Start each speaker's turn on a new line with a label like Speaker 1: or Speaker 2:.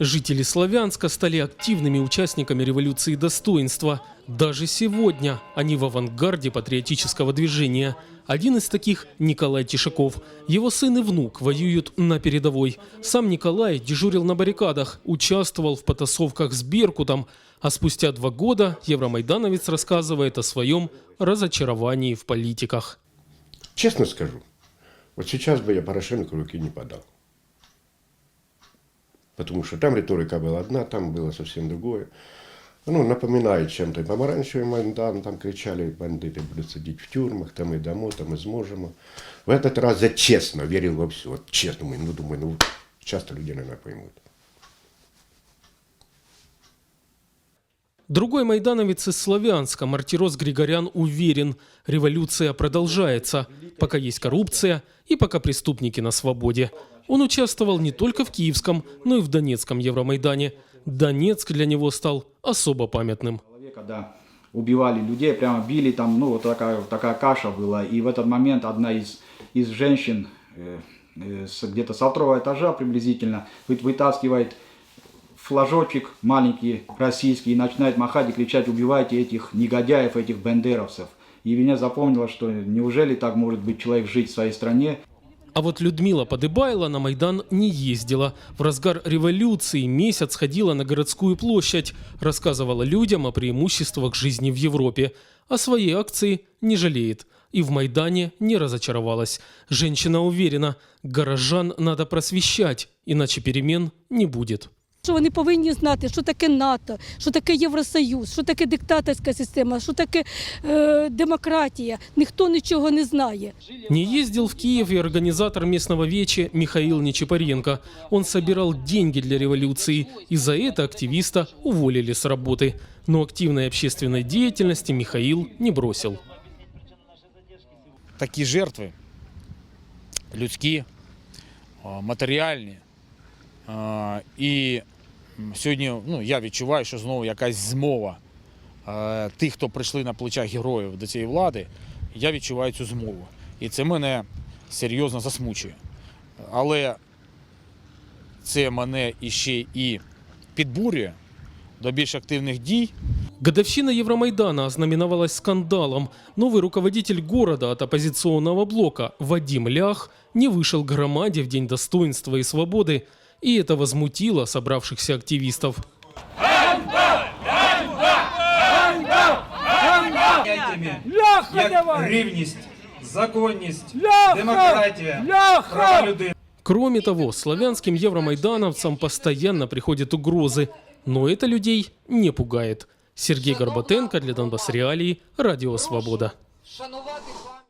Speaker 1: Жители Славянска стали активными участниками революции достоинства. Даже сегодня они в авангарде патриотического движения. Один из таких – Николай Тишаков. Его сын и внук воюют на передовой. Сам Николай дежурил на баррикадах, участвовал в потасовках с Беркутом. А спустя два года евромайдановец рассказывает о своем разочаровании в политиках.
Speaker 2: Честно скажу, вот сейчас бы я Порошенко руки не подал. Потому что там риторика была одна, там было совсем другое. Ну, напоминает чем-то помаранчевый Майдан, там кричали, бандиты будут сидеть в тюрьмах, там и домо, там и сможем. В этот раз я честно верил во все. Вот честно, ну, думаю, ну, часто люди, наверное, поймут.
Speaker 1: Другой майдановец из Славянска, Мартирос Григорян, уверен, революция продолжается, пока есть коррупция и пока преступники на свободе. Он участвовал не только в Киевском, но и в Донецком Евромайдане. Донецк для него стал особо памятным.
Speaker 3: когда убивали людей, прямо били там, ну вот такая, такая каша была. И в этот момент одна из, из женщин э, э, где-то со второго этажа приблизительно вы- вытаскивает флажочек маленький российский и начинает махать и кричать «убивайте этих негодяев, этих бендеровцев». И меня запомнило, что неужели так может быть человек жить в своей стране,
Speaker 1: А вот Людмила Подыбайла на Майдан не ездила. В разгар революции месяц ходила на городскую площадь, рассказывала людям о преимуществах жизни в Европе. О своей акции не жалеет. И в Майдане не разочаровалась. Женщина уверена, горожан надо просвещать, иначе перемен не будет.
Speaker 4: Що вони повинні знати, що таке НАТО, що таке Євросоюз, що таке диктаторська система, що таке е, демократія. Ніхто нічого не знає.
Speaker 1: Не ездил в Киев и организатор местного веча Михаил Нечипаренко. Он собирал деньги для революции, и за это активиста уволили с работы. Но активной общественной деятельности Михаил не бросил.
Speaker 5: такі жертви людські, матеріальні. І сьогодні ну, я відчуваю, що знову якась змова е, тих, хто прийшли на плечах героїв до цієї влади, я відчуваю цю змову. І це мене серйозно засмучує. Але це мене іще і підбурює до більш активних дій.
Speaker 1: Годовщина Евромайдана ознаменовалась скандалом. Новый руководитель города от оппозиционного блока Вадим Лях не вышел к громаде в День достоинства и свободы, и это возмутило собравшихся активистов.
Speaker 6: поняттями, як рівність, законність, демократія, права людини.
Speaker 1: Кроме того, славянским евромайдановцам постоянно приходят угрозы, но это людей не пугает. Сергей Горбатенко для Донбасс Реалии, Радио Свобода.
Speaker 7: шанувати